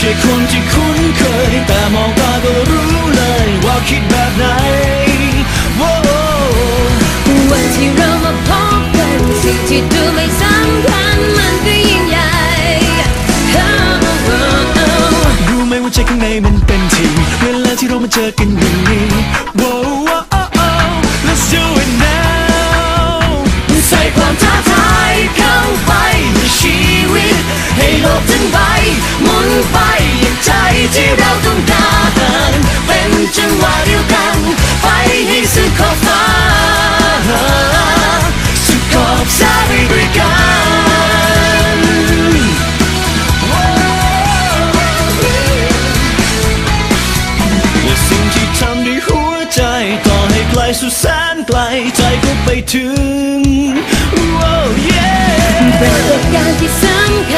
คนที่คุ้นเคย แต่มองตาก็รู้เลยว่าคิดแบบไหนวันที่เรามาพบกันสิ่งที่ดูไม่สำคัญมันก็ยิ่งใหญ่รู้ไหมว่าใจข้างในมันเป็นทีเวลาที่เรามาเจอกันอย่างนี้ ให้โลกทั้งใบหมุนไปอย่างใจที่เราต้องการเป็นจังหวะเดียวกันไปให้สุดขอบฟ้าสุดขอบฟ้าไปด้วยกันและสิ่งที่ทำด้วยหัวใจต่อให้ไกลสุดแสนไกลใจก็ไปถึง Oh yeah ปรากฏการณ์ที่สำคัญ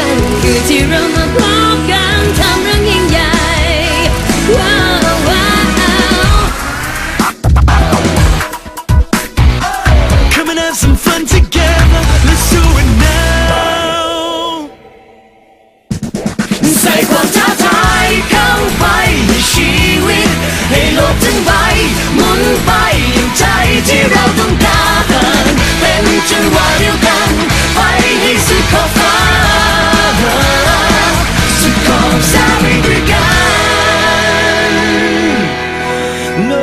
ท้าทายเข้าไปในชีวิต ให้โลกทั้งใบหมุนไปอย่างใจที่เราต้องการเป็นจังหวะเดียวกันไปให้สุดขอบฟ้าสุดขอบสาไปด้วยกัน No